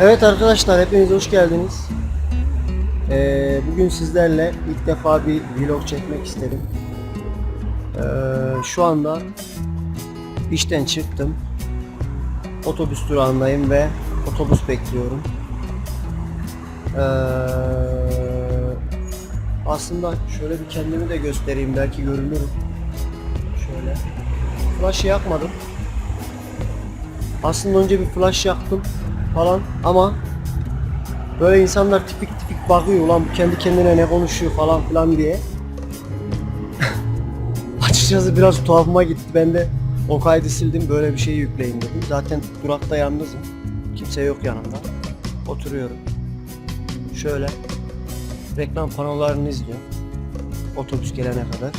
Evet arkadaşlar hepiniz hoş geldiniz. Ee, bugün sizlerle ilk defa bir vlog çekmek istedim. Ee, şu anda işten çıktım. Otobüs durağındayım ve otobüs bekliyorum. Ee, aslında şöyle bir kendimi de göstereyim belki görünürüm. Şöyle. Flash yakmadım. Aslında önce bir flash yaktım falan ama böyle insanlar tipik tipik bakıyor ulan kendi kendine ne konuşuyor falan filan diye. Açıkçası biraz tuhafıma gitti. Ben de o kaydı sildim böyle bir şey yükleyin dedim. Zaten durakta yalnızım. Kimse yok yanımda. Oturuyorum. Şöyle reklam panolarını izliyorum. Otobüs gelene kadar.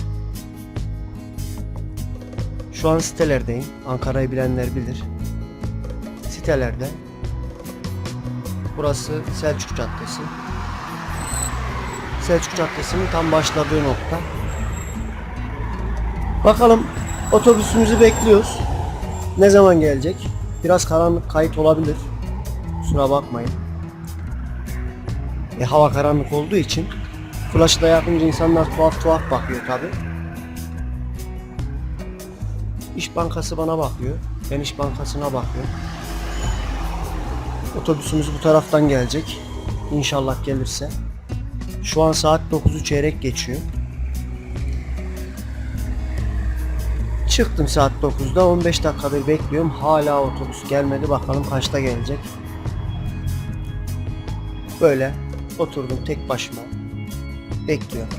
Şu an sitelerdeyim. Ankara'yı bilenler bilir. Sitelerde. Burası Selçuk Caddesi. Selçuk Caddesi'nin tam başladığı nokta. Bakalım otobüsümüzü bekliyoruz. Ne zaman gelecek? Biraz karanlık kayıt olabilir. Kusura bakmayın. E, hava karanlık olduğu için flaşı da yakınca insanlar tuhaf tuhaf bakıyor tabi. İş Bankası bana bakıyor. Ben İş Bankası'na bakıyorum. Otobüsümüz bu taraftan gelecek. İnşallah gelirse. Şu an saat 9'u çeyrek geçiyor. Çıktım saat 9'da 15 dakikadır bekliyorum. Hala otobüs gelmedi. Bakalım kaçta gelecek. Böyle oturdum tek başıma. Bekliyorum.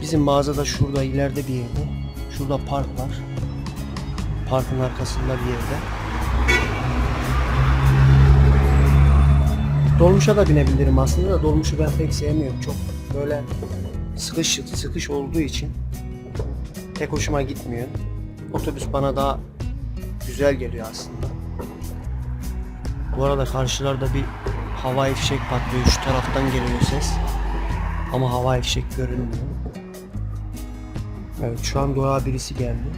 Bizim mağaza da şurada ileride bir yerde. Şurada park var. Parkın arkasında bir yerde. Dolmuşa da binebilirim aslında da dolmuşu ben pek sevmiyorum. Çok böyle sıkış sıkış olduğu için pek hoşuma gitmiyor. Otobüs bana daha güzel geliyor aslında. Bu arada karşılarda bir havai fişek patlıyor. Şu taraftan geliyor ses. Ama havai fişek görünmüyor. Evet şu an durağa birisi geldi.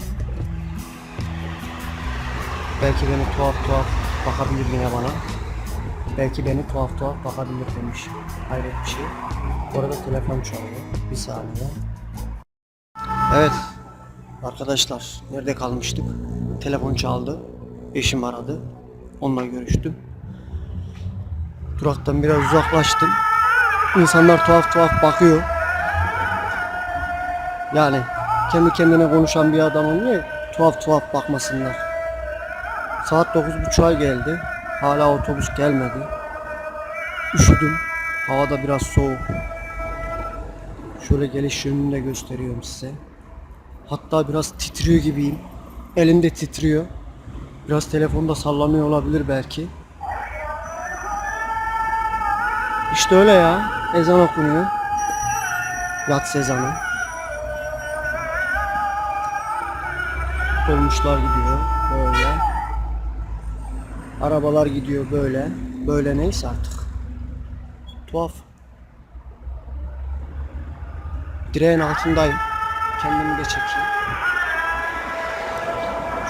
Belki beni tuhaf tuhaf bakabilir yine bana. Belki beni tuhaf tuhaf bakabilir demiş. Hayret bir şey. Bu arada telefon çalıyor. Bir saniye. Evet. Arkadaşlar nerede kalmıştık? Telefon çaldı. Eşim aradı. Onunla görüştüm. Duraktan biraz uzaklaştım. İnsanlar tuhaf tuhaf bakıyor. Yani kendi kendine konuşan bir adam niye tuhaf tuhaf bakmasınlar. Saat 9.30'a geldi. Hala otobüs gelmedi. Üşüdüm. Havada biraz soğuk. Şöyle geliş yönünü de gösteriyorum size. Hatta biraz titriyor gibiyim. Elimde titriyor. Biraz telefonda sallanıyor olabilir belki. İşte öyle ya. Ezan okunuyor. Yatsı ezanı. Dolmuşlar gidiyor. Arabalar gidiyor böyle. Böyle neyse artık. Tuhaf. Direğin altındayım. Kendimi de çekeyim.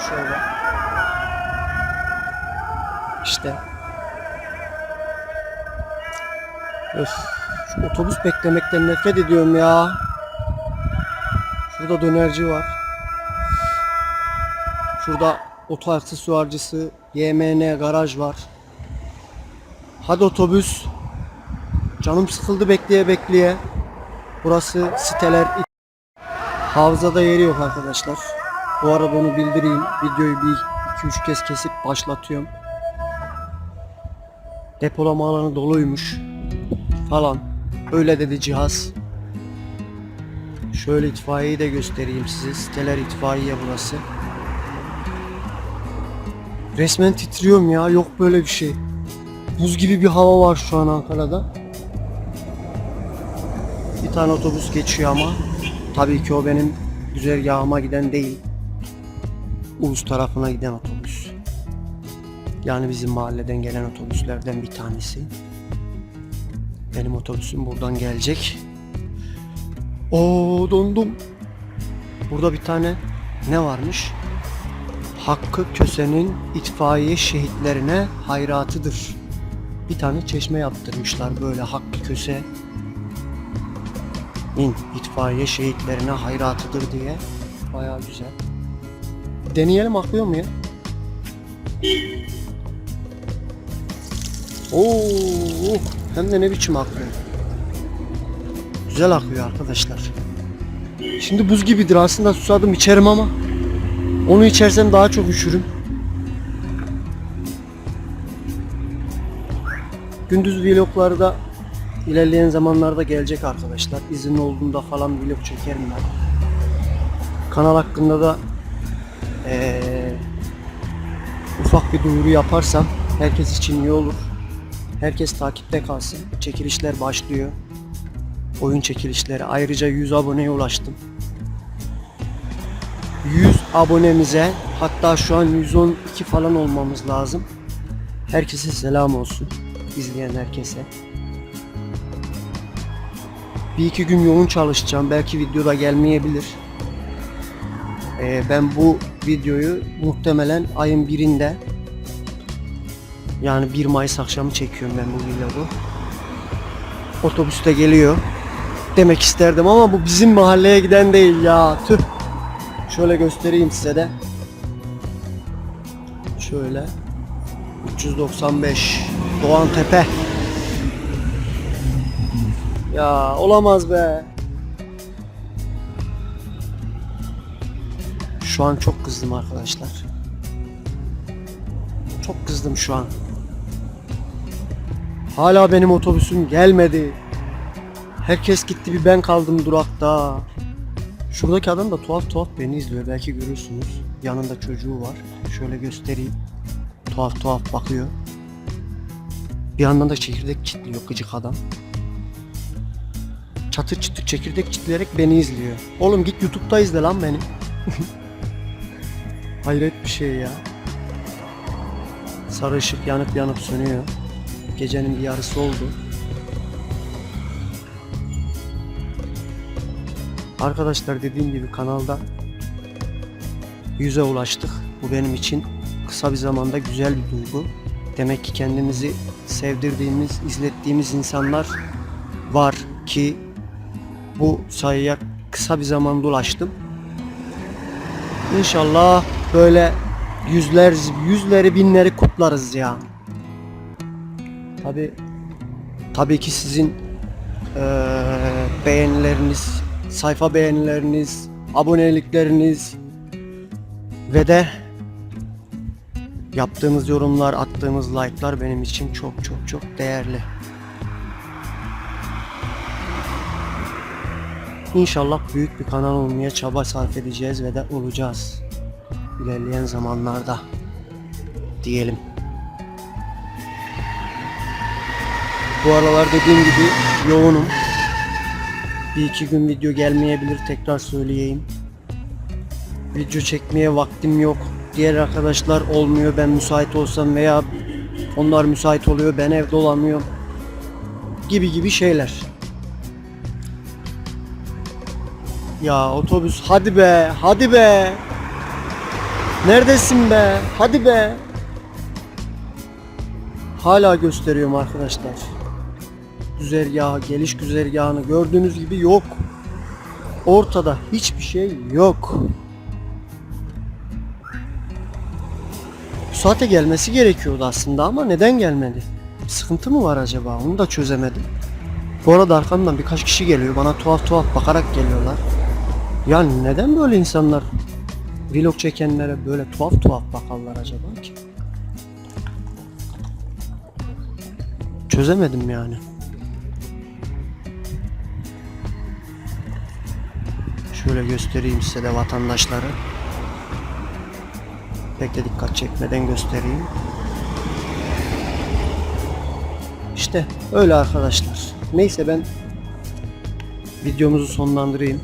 Şöyle. İşte. Öf. Şu otobüs beklemekten nefret ediyorum ya. Şurada dönerci var. Şurada oto aksesuarcısı, YMN garaj var. Hadi otobüs. Canım sıkıldı bekleye bekleye. Burası siteler. Havzada yeri yok arkadaşlar. Bu arada onu bildireyim. Videoyu bir iki üç kez kesip başlatıyorum. Depolama alanı doluymuş. Falan. Öyle dedi cihaz. Şöyle itfaiyeyi de göstereyim size. Siteler itfaiye burası. Resmen titriyorum ya. Yok böyle bir şey. Buz gibi bir hava var şu an Ankara'da. Bir tane otobüs geçiyor ama tabii ki o benim güzergahıma giden değil. Ulus tarafına giden otobüs. Yani bizim mahalleden gelen otobüslerden bir tanesi. Benim otobüsüm buradan gelecek. Oo dondum. Burada bir tane ne varmış? Hakkı Köse'nin itfaiye şehitlerine hayratıdır. Bir tane çeşme yaptırmışlar böyle Hakkı Köse in itfaiye şehitlerine hayratıdır diye. Bayağı güzel. Deneyelim akıyor mu ya? Oo, hem de ne biçim akıyor. Güzel akıyor arkadaşlar. Şimdi buz gibidir aslında susadım içerim ama onu içersem daha çok üşürüm. Gündüz vloglarda ilerleyen zamanlarda gelecek arkadaşlar. İzin olduğunda falan vlog çekerim ben. Kanal hakkında da eee, ufak bir duyuru yaparsam herkes için iyi olur. Herkes takipte kalsın. Çekilişler başlıyor. Oyun çekilişleri. Ayrıca 100 aboneye ulaştım. 100 abonemize hatta şu an 112 falan olmamız lazım. Herkese selam olsun. izleyen herkese. Bir iki gün yoğun çalışacağım. Belki videoda gelmeyebilir. Ee, ben bu videoyu muhtemelen ayın birinde yani 1 Mayıs akşamı çekiyorum ben bu vlogu. Otobüste geliyor. Demek isterdim ama bu bizim mahalleye giden değil ya. Tüh. Şöyle göstereyim size de. Şöyle. 395 Doğan Tepe. Ya olamaz be. Şu an çok kızdım arkadaşlar. Çok kızdım şu an. Hala benim otobüsüm gelmedi. Herkes gitti bir ben kaldım durakta. Şuradaki adam da tuhaf tuhaf beni izliyor. Belki görürsünüz. Yanında çocuğu var. Şöyle göstereyim. Tuhaf tuhaf bakıyor. Bir yandan da çekirdek çitliyor gıcık adam. Çatır çatır çekirdek çitleyerek beni izliyor. Oğlum git YouTube'da izle lan beni. Hayret bir şey ya. Sarı ışık yanıp yanıp sönüyor. Gecenin bir yarısı oldu. Arkadaşlar dediğim gibi kanalda 100'e ulaştık. Bu benim için kısa bir zamanda güzel bir duygu. Demek ki kendimizi sevdirdiğimiz, izlettiğimiz insanlar var ki bu sayıya kısa bir zamanda ulaştım. İnşallah böyle yüzler, yüzleri, binleri kutlarız ya. Tabi tabii ki sizin eee, beğenileriniz, sayfa beğenileriniz, abonelikleriniz ve de yaptığımız yorumlar, attığımız like'lar benim için çok çok çok değerli. İnşallah büyük bir kanal olmaya çaba sarf edeceğiz ve de olacağız. İlerleyen zamanlarda diyelim. Bu aralar dediğim gibi yoğunum. Bir iki gün video gelmeyebilir tekrar söyleyeyim. Video çekmeye vaktim yok. Diğer arkadaşlar olmuyor ben müsait olsam veya onlar müsait oluyor ben evde olamıyorum. Gibi gibi şeyler. Ya otobüs hadi be hadi be. Neredesin be hadi be. Hala gösteriyorum arkadaşlar. Güzergahı, geliş güzergahını gördüğünüz gibi yok. Ortada hiçbir şey yok. Bu saate gelmesi gerekiyordu aslında ama neden gelmedi? Bir sıkıntı mı var acaba? Onu da çözemedim. Bu arada arkamdan birkaç kişi geliyor. Bana tuhaf tuhaf bakarak geliyorlar. Yani neden böyle insanlar vlog çekenlere böyle tuhaf tuhaf bakarlar acaba ki? Çözemedim yani. Şöyle göstereyim size de vatandaşları. Pek de dikkat çekmeden göstereyim. İşte öyle arkadaşlar. Neyse ben videomuzu sonlandırayım.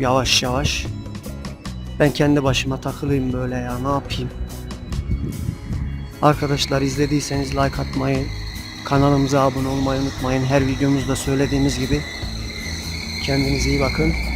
Yavaş yavaş. Ben kendi başıma takılayım böyle ya ne yapayım. Arkadaşlar izlediyseniz like atmayı, kanalımıza abone olmayı unutmayın. Her videomuzda söylediğimiz gibi. Kendinize iyi bakın.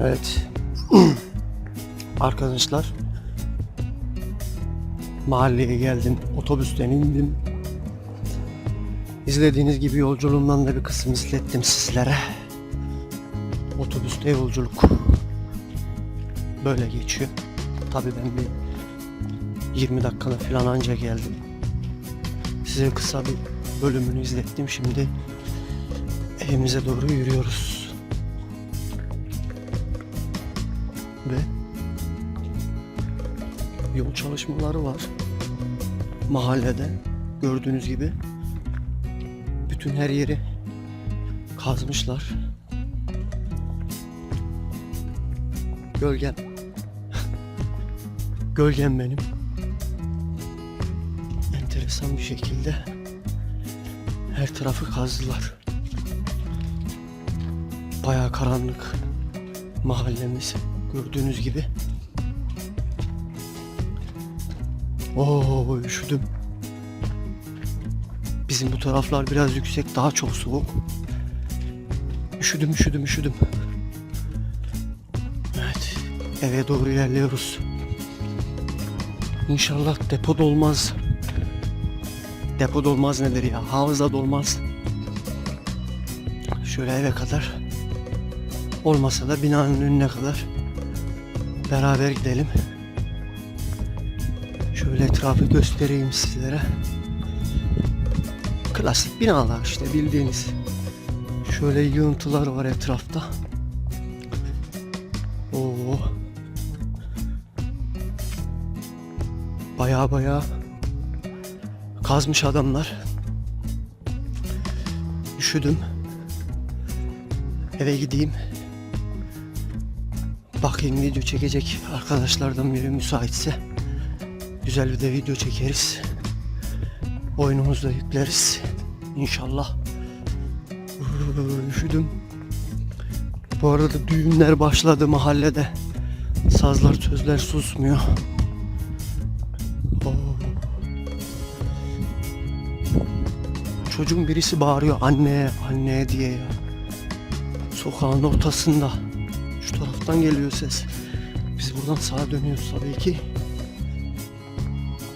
Evet. Arkadaşlar. Mahalleye geldim. Otobüsten indim. İzlediğiniz gibi yolculuğumdan da bir kısım izlettim sizlere. Otobüste yolculuk. Böyle geçiyor. Tabii ben bir 20 dakikada falan anca geldim. Size kısa bir bölümünü izlettim. Şimdi evimize doğru yürüyoruz. Ve yol çalışmaları var. Mahallede gördüğünüz gibi bütün her yeri kazmışlar. Gölgem. Gölgem benim. Enteresan bir şekilde her tarafı kazdılar. Bayağı karanlık mahallemiz gördüğünüz gibi. Oo üşüdüm. Bizim bu taraflar biraz yüksek, daha çok soğuk. Üşüdüm, üşüdüm, üşüdüm. Evet, eve doğru ilerliyoruz. İnşallah depo dolmaz. Depo dolmaz nedir ya? Hafıza dolmaz. Şöyle eve kadar. Olmasa da binanın önüne kadar. Beraber gidelim. Şöyle etrafı göstereyim sizlere. Klasik binalar işte bildiğiniz. Şöyle yığıntılar var etrafta. Oo. Baya baya kazmış adamlar. Üşüdüm. Eve gideyim. Bakayım video çekecek arkadaşlardan biri müsaitse. Güzel bir de video çekeriz. Oyunumuzu da yükleriz. İnşallah. Üşüdüm. Bu arada düğünler başladı mahallede. Sazlar sözler susmuyor. Oo. Çocuğun birisi bağırıyor anne anne diye ya. Sokağın ortasında. Taraftan geliyor ses. Biz buradan sağa dönüyoruz tabii ki.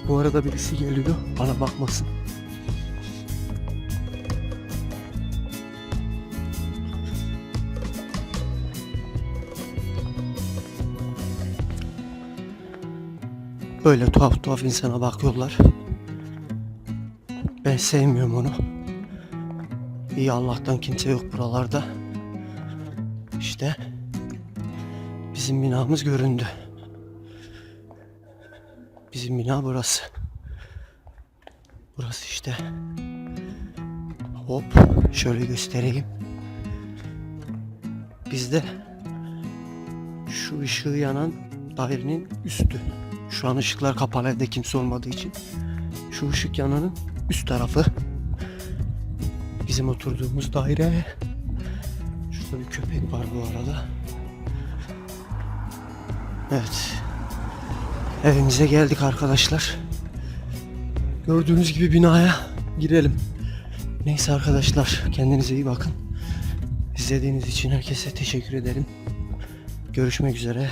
Bu arada birisi geliyor. Bana bakmasın. Böyle tuhaf tuhaf insana bakıyorlar. Ben sevmiyorum onu. İyi Allah'tan kimse yok buralarda. İşte bizim binamız göründü. Bizim bina burası. Burası işte. Hop şöyle göstereyim. Bizde şu ışığı yanan dairenin üstü. Şu an ışıklar kapalı evde kimse olmadığı için. Şu ışık yananın üst tarafı. Bizim oturduğumuz daire. Şurada bir köpek var bu arada. Evet. Evimize geldik arkadaşlar. Gördüğünüz gibi binaya girelim. Neyse arkadaşlar kendinize iyi bakın. İzlediğiniz için herkese teşekkür ederim. Görüşmek üzere.